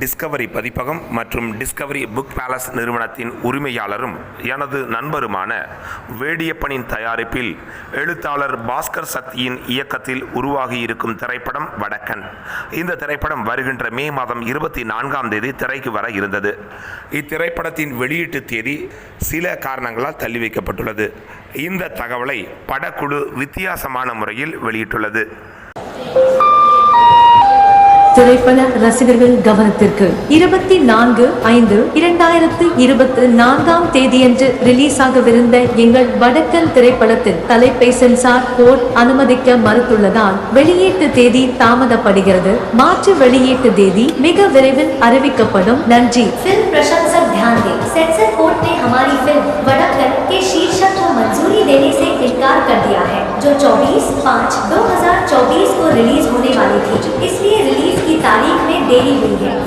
Discovery பதிப்பகம் மற்றும் Discovery book palace நிறுவனத்தின் உரிமையாளரும் எனது நண்பருமான வேடியப்பனின் தயாரிப்பில் எழுத்தாளர் பாஸ்கர் சக்தியின் இயக்கத்தில் உருவாகியிருக்கும் திரைப்படம் வடக்கன். இந்த திரைப்படம் வருகின்ற மே மாதம் இருபத்தி நான்காம் தேதி திரைக்கு வர இருந்தது. இத்திரைப்படத்தின் வெளியீட்டு தேதி சில காரணங்களால் தள்ளி வைக்கப்பட்டுள்ளது. இந்த தகவலை படக்குழு வித்தியாசமான முறையில் வெளியிட்டுள்ளது. திரைப்பட ரசிகர்கள் கவனத்திற்கு இருபத்தி நான்கு ஐந்து இரண்டாயிரத்து இருபத்தி நான்காம் தேதியன்று ரிலீஸ் ஆகவிருந்த எங்கள் வடக்கன் திரைப்படத்தின் தலைப்பை சென்சார் போர்ட் அனுமதிக்க மறுத்துள்ளதால் வெளியீட்டு தேதி தாமதப்படுகிறது மாற்று வெளியீட்டு தேதி மிக விரைவில் அறிவிக்கப்படும் நன்றி फिल्म प्रशंसक ध्यान दें सेंसर कोर्ट ने हमारी फिल्म वड़क्कन के शीर्षक को मंजूरी देने से इनकार कर दिया है जो 24 पाँच 2024 को रिलीज होने daily.